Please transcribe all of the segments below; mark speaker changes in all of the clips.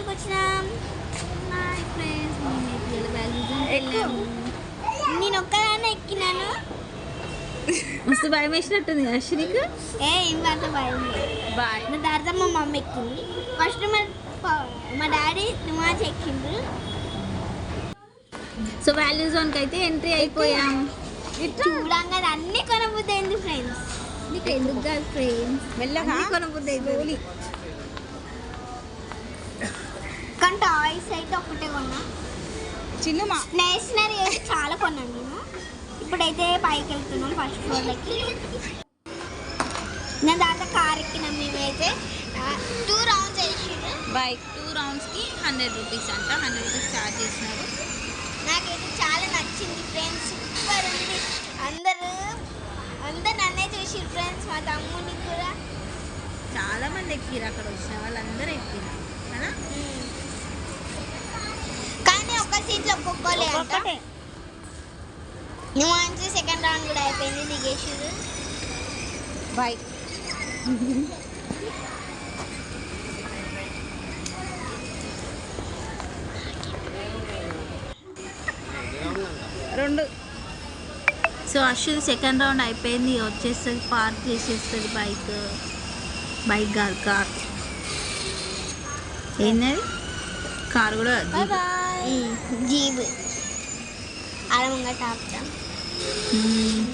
Speaker 1: జోన్కి వచ్చినాం నేను ఒక్కదాన్ని ఎక్కినాను.
Speaker 2: మస్తు భయం వేసినట్టుంది కదా శ్రీకు
Speaker 1: ఏ ఏం అంత భయం లేదు.
Speaker 2: బాయ్.
Speaker 1: నా తర్వాత మా మమ్మీ ఎక్కింది. ఫస్ట్ మా మా డాడీ నిమాజ్ ఎక్కిండ్రు
Speaker 2: సో వాల్యూ జోన్కి అయితే ఎంట్రీ అయిపోయాం
Speaker 1: చూడంగానే అన్ని కొనబుద్ధి అయింది ఫ్రెండ్స్
Speaker 2: నీకు ఎందుకు కాదు ఫ్రెండ్స్
Speaker 3: మెల్లగా?
Speaker 2: కొనబుద్ధి
Speaker 1: టాయ్స్ అయితే ఒకటే కొన్నా.
Speaker 3: చిన్నమా?
Speaker 1: స్టేషనరీ అయితే చాలా కొన్నాను నేను. ఇప్పుడైతే పైకి వెళ్తున్నాం ఫస్ట్ ఫ్లోర్లకి నేను దాంట్లో కార్ ఎక్కినాం మేమైతే టూ రౌండ్స్ వేసిండ్రు
Speaker 2: బైక్ టూ రౌండ్స్కి హండ్రెడ్ రూపీస్ అంట. హండ్రెడ్ రూపీస్ ఛార్జ్ చేసినారు.
Speaker 1: నాకైతే చాలా నచ్చింది ఫ్రెండ్స్ సూపర్ ఉంది. అందరూ అందరు నన్నే చూసి ఫ్రెండ్స్ మా తమ్ముని కూడా.
Speaker 2: చాలా మంది ఎక్కిరు అక్కడ వచ్చిన వాళ్ళందరూ ఎక్కిరు కదా
Speaker 1: సీట్లో ఒక్కొక్కలే అంట. నువ్వు మంచి సెకండ్ రౌండ్ కూడా అయిపోయింది దిగేసారు
Speaker 3: బైక్ రెండు.
Speaker 2: సో అశ్విన్ సెకండ్ రౌండ్ అయిపోయింది వచ్చేస్తుంది పార్క్ చేసేస్తుంది బైక్ బైక్ కాదు కార్ ఏంటది కార్ కూడా.
Speaker 1: జీబ్ అరమంగా టాప్తాం
Speaker 2: మ్మ్.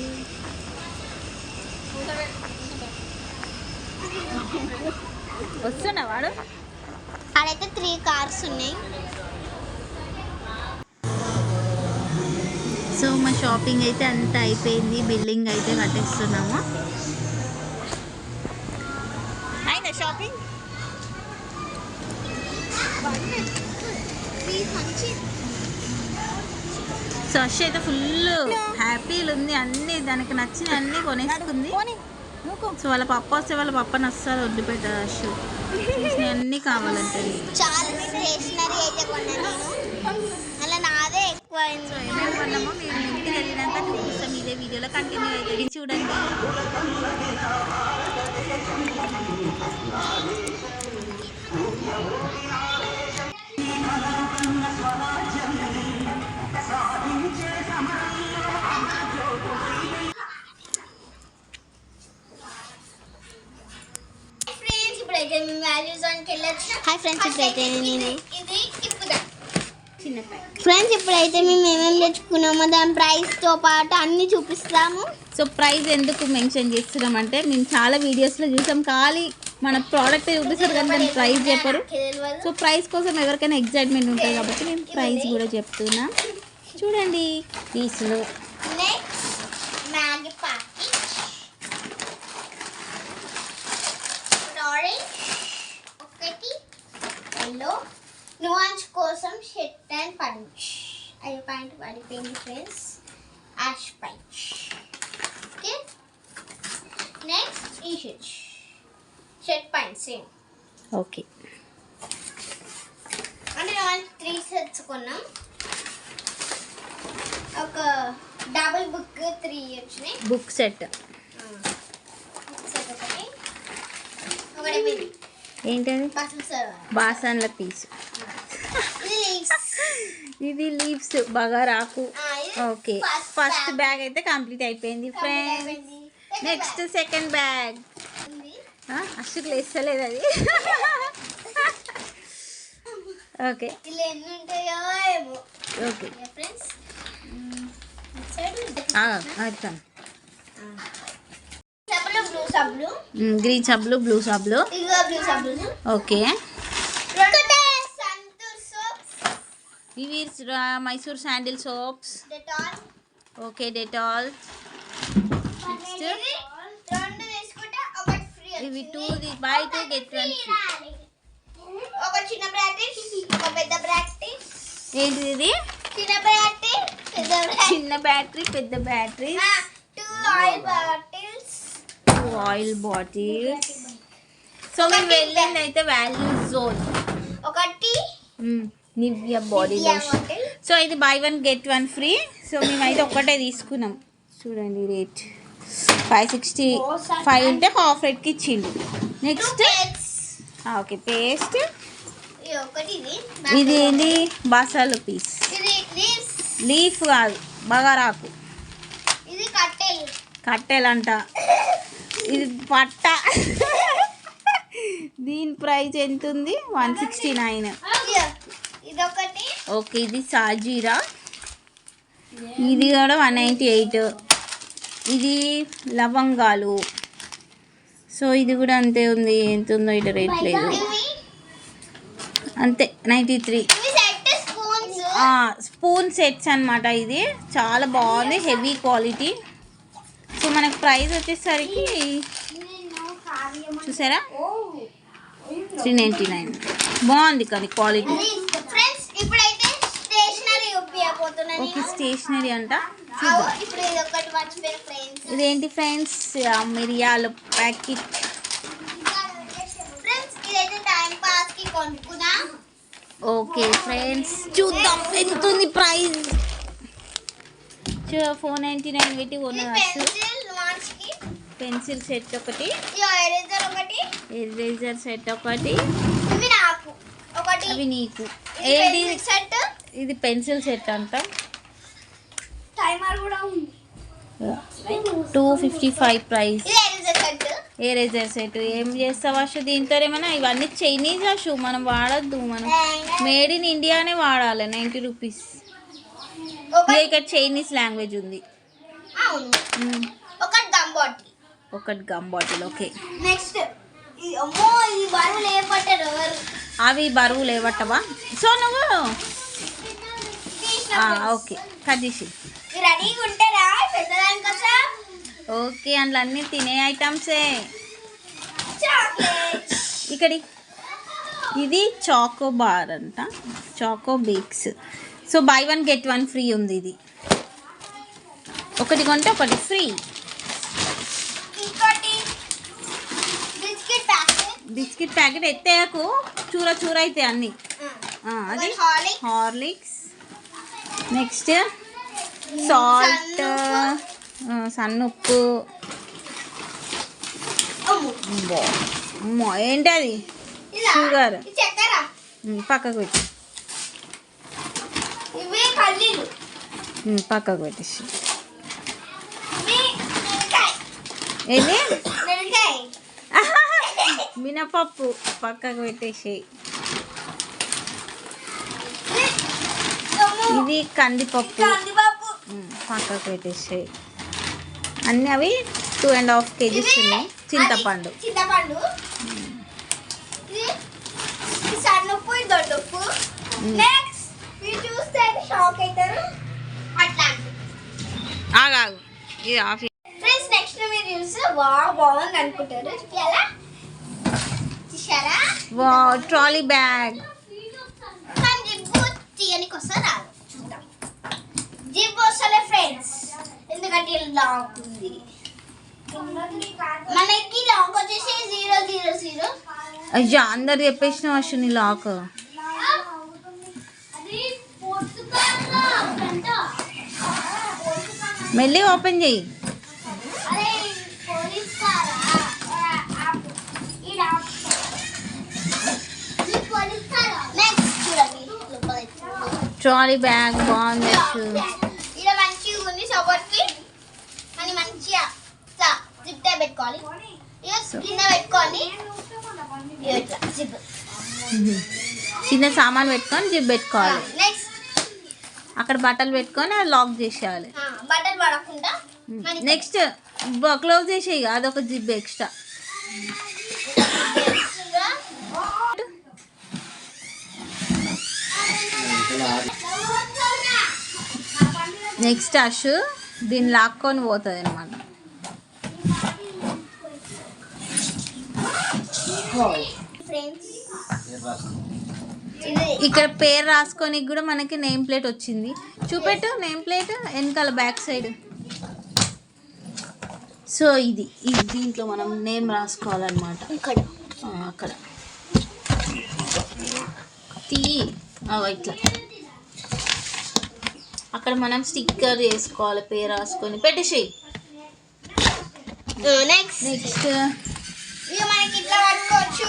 Speaker 2: వస్తున్నా వాడు?
Speaker 1: ఆడైతే త్రీ కార్స్ ఉన్నాయి.
Speaker 2: సో మా షాపింగ్ అయితే అంతా అయిపోయింది. బిల్డింగ్ అయితే కట్టేస్తున్నాము.
Speaker 3: అయినా షాపింగ్?
Speaker 2: సో అష్ అయితే ఫుల్ హ్యాపీలు ఉంది. అన్ని దానికి నచ్చిన అన్ని కొనేసుకుంది. సో వాళ్ళ పప్ప వస్తే వాళ్ళ పప్పని అస్సలు వదిలిపెట్టారు అష్ చూసిన అన్ని కావాలంటది
Speaker 1: చాలా స్టేషనరీ అయితే కొన్నాను నేను. అలా నాదే ఎక్కువ అయింది.
Speaker 2: ఏమేమి కొన్నామో మేము ఇంటికి వెళ్ళినాక చూపిస్తాం. ఇదే వీడియోలో కంటిన్యూ అవుతుంది చూడండి.
Speaker 1: హాయ్ ఫ్రెండ్స్ ఇప్పుడైతే నేను ఫ్రెండ్స్ ఇప్పుడైతే మేము ఏమేమి తెచ్చుకున్నామో దాని ప్రైస్తో పాటు అన్ని చూపిస్తాము.
Speaker 2: సో ప్రైస్ ఎందుకు మెన్షన్ చేస్తున్నాం అంటే మేము చాలా వీడియోస్లో చూసాం. ఖాళీ మన ప్రోడక్ట్ చూపిస్తారు కానీ దాని ప్రైస్ చెప్పరు. సో ప్రైస్ కోసం ఎవరికైనా ఎగ్జైట్మెంట్ ఉంటుంది కాబట్టి నేను ప్రైస్ కూడా చెప్తున్నా. చూడండి పీసులు.
Speaker 1: ఒకటి నువాన్స్ కోసం షెట్ అండ్ పంచ్ అయ్యో ప్యాంట్ పడిపోయింది ఫ్రెండ్స్ యాష్ పంచ్ ఓకే నెక్స్ట్ ఈ shirt shirt pants same
Speaker 2: okay.
Speaker 1: అంటే నువాన్స్ త్రీ సెట్స్ కొన్నాం. ఒక డబుల్ బుక్ త్రీ వచ్చినాయి.
Speaker 2: బుక్ సెట్
Speaker 1: సెట్ ఒకటి. ఒకటి మినీ
Speaker 2: ఏంటది? బాసన్ల పీసు
Speaker 1: ఇది
Speaker 2: లీవ్స్ బాగా రాకు. ఓకే. ఫస్ట్. బ్యాగ్ అయితే కంప్లీట్ అయిపోయింది ఫ్రెండ్స్ నెక్స్ట్ సెకండ్ బ్యాగ్ అస్సుకు లేస్తలేదు అది. ఓకే. ఓకే. అవుతాను
Speaker 1: సబ్బులు బ్లూ సబ్బులు.
Speaker 2: గ్రీన్ సబ్లు బ్లూ సబ్లు
Speaker 1: ఇదిగో బ్లూ సబ్బులు.
Speaker 2: ఓకే. ఇవి Mysore sandal soaps. Okay Dettol. Next ఇవి two buy two get one free
Speaker 1: ఒక చిన్న బ్రాకెట్ ఒక పెద్ద బ్రాకెట్
Speaker 2: ఏంటిది? ఇది
Speaker 1: చిన్న బ్రాకెట్ పెద్ద
Speaker 2: చిన్న బ్యాటరీ పెద్ద battery
Speaker 1: two oil bottles
Speaker 2: oil bottles so మేము వెళ్ళింది అయితే వాల్యూ జోన్
Speaker 1: ఒకటి
Speaker 2: నివ్య బాడీ లోషన్. సో ఇది buy one get one free so మేమైతే ఒక్కటే తీసుకున్నాం. చూడండి రేట్ ఫైవ్ సిక్స్టీ ఫైవ్ ఉంటే హాఫ్ రేట్కి ఇచ్చిండు. Next okay. పేస్ట్
Speaker 1: ఇది.
Speaker 2: ఏంది? బసాలు పీస్. లీఫ్ కాదు బగారాకు. కట్టెలంట. ఇది పట్ట. దీని ప్రైస్ ఎంత ఉంది వన్ సిక్స్టీ నైన్. ఓకే ఇది సాజీరా. ఇది కూడా వన్ నైంటీ ఎయిట్. ఇది లవంగాలు. సో ఇది కూడా అంతే ఉంది. ఎంత ఉందో ఇటు రేట్ లేదు.
Speaker 1: ఇవి
Speaker 2: అంతే నైంటీ త్రీ స్పూన్ సెట్స్ అన్నమాట ఇది. చాలా బాగుంది హెవీ క్వాలిటీ సో మనకు ప్రైస్ వచ్చేసరికి చూసారా? త్రీ నైంటీ నైన్ బాగుంది కానీ క్వాలిటీ
Speaker 1: ఫ్రెండ్స్ ఇప్పుడైతే స్టేషనరీ ఉపయోగపోతున్నాను
Speaker 2: ఓకే స్టేషనరీ అంట. ఇదేంటి ఫ్రెండ్స్? మిరియాల ప్యాకెట్. Okay friends. చూద్దాం ఎంత ఉంది ప్రైస్ ఫోర్ నైంటీ నైన్ పెట్టి కొనవచ్చు.
Speaker 1: పెన్సిల్
Speaker 2: సెట్ ఒకటి.
Speaker 1: ఎరేజర్
Speaker 2: సెట్ ఒకటి. అవి నీకు.
Speaker 1: Pencil set.
Speaker 2: ఇది పెన్సిల్ సెట్ అంట.
Speaker 1: టైమర్ కూడా ఉంది.
Speaker 2: Two fifty five price.
Speaker 1: Eraser set?
Speaker 2: ఏం చేస్తావు అషు దీంతో ఏమైనా ఇవన్నీ చైనీస్ అషు మనం వాడద్దు మనం. మేడ్ ఇన్ ఇండియానే వాడాలి నైంటీ రూపీస్. ఇక్కడ చైనీస్ లాంగ్వేజ్ ఉంది.
Speaker 1: ఒకటి గమ్ బాటిల్.
Speaker 2: ఒకటి గమ్ బాటిల్ ఓకే.
Speaker 1: నెక్స్ట్
Speaker 2: అవి బరువు లేవట్టవా? సో నువ్వు ఆ. ఓకే. కట్ చేసి.
Speaker 1: రెడీగా ఉంటారా
Speaker 2: ఓకే అందులో అన్నీ తినే ఐటమ్సే ఇక్కడి ఇది చాకో బార్ అంట. Choco bakes. So buy one get one free ఉంది ఇది. ఒకటి కొంటే ఒకటి ఫ్రీ.
Speaker 1: Biscuit packet.
Speaker 2: ఎత్తేయకు. చూర చూర అయితే అన్నీ అది హార్లిక్స్. Next salt సన్నుప్పు. ఏంటి అది? ఉమ్, పక్కకు పెట్టి. పక్కకు పెట్టేసి.
Speaker 1: మిరకాయ
Speaker 2: మినపప్పు పక్కకు పెట్టేసి. ఇది కందిపప్పు. పక్కకు పెట్టేసి అన్నీ అవి టూ అండ్ హాఫ్ కేజీస్ ఉన్నాయి. చింతపండు.
Speaker 1: చింతపండు. ఇది ఇది సన్నుప్పు ఇది దొడ్డుప్పు
Speaker 2: మ్మ్.
Speaker 1: నెక్స్ట్ ఇది చూస్తే షాక్ అవుతారు. అట్లాంటి
Speaker 2: ఆగాగు ఇది ఆఫ్
Speaker 1: ఫ్రెండ్స్ నెక్స్ట్ మీరు చూస్తే వా బాగుంది అనుకుంటారు. ఎలా? చూసారా?
Speaker 2: వా ట్రాలీ బ్యాగ్.
Speaker 1: కానీ తీయనికి వస్తే రాదు. చూద్దాం జిబ్బు వస్తలే ఫ్రెండ్స్ ఎందుకంటే ఇలా లాక్ ఉంది మనకి లాక్ వచ్చేసి జీరో జీరో జీరో
Speaker 2: అయ్యా అందరు చెప్పేసిన వర్షం నీ లాక్ మెల్లి ఓపెన్ చెయ్యి
Speaker 1: అరే పోలీస్ కారా నెక్స్ట్ చూడండి లోపల
Speaker 2: ట్రాలీ బ్యాగ్ బాగుంది అచ్చు.
Speaker 1: ఇలా మంచిగా ఉంది సపోర్ట్కి అని మంచిగా ఇట్లా జిప్ పెట్టుకోవాలి ఇక కింద పెట్టుకొని ఇక ఇట్లా జిప్
Speaker 2: చిన్న సామాన్ పెట్టుకొని జిప్ పెట్టుకోవాలి. అక్కడ బట్టలు పెట్టుకొని అది లాక్ చేసేయాలి. నెక్స్ట్ క్లోజ్ చేసేయి అదొక జిప్ ఎక్స్ట్రా. నెక్స్ట్ అషు దీన్ని లాక్కొని పోతుంది అనమాట
Speaker 1: ఫ్రెండ్స్ ఇది
Speaker 2: ఇక్కడ పేరు రాసుకొని కూడా మనకి నేమ్ ప్లేట్ వచ్చింది. చూపెట్టు నేమ్ ప్లేట్ వెనకాల బ్యాక్ సైడ్. సో ఇది ఇది దీంట్లో మనం నేమ్ రాసుకోవాలన్నమాట.
Speaker 1: ఇక్కడ.
Speaker 2: అక్కడ. తీ ఇట్లా. అక్కడ మనం స్టిక్కర్ వేసుకోవాలి పేరు రాసుకొని. పెట్టేసేయి.
Speaker 1: నెక్స్ట్
Speaker 2: నెక్స్ట్
Speaker 1: ఇక మనకి ఇట్లా పట్టుకోవచ్చు.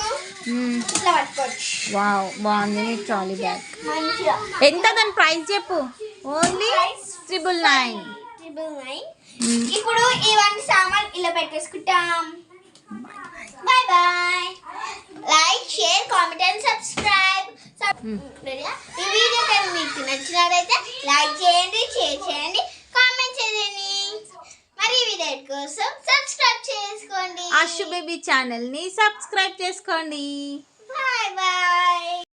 Speaker 1: ఇట్లా పట్టుకోవచ్చు.
Speaker 2: వావ్ బాగుంది నీ ట్రాలీ బ్యాగ్
Speaker 1: మంచిగా.
Speaker 2: ఎంత దాని ప్రైస్ చెప్పు? Only triple nine
Speaker 1: triple nine ఇప్పుడు ఇవన్నీ సామాన్ ఇలా పెట్టేసుకుంటాం. Bye bye like share comment and subscribe ఈ వీడియో కానీ మీకు నచ్చినట్లయితే లైక్ చేయండి షేర్ చేయండి కామెంట్ చేయండి మరి ఈ వీడియో కోసం సబ్స్క్రైబ్ చేసుకోండి
Speaker 2: ఆశు బేబీ ఛానల్ని సబ్స్క్రైబ్ చేసుకోండి.
Speaker 1: Bye bye.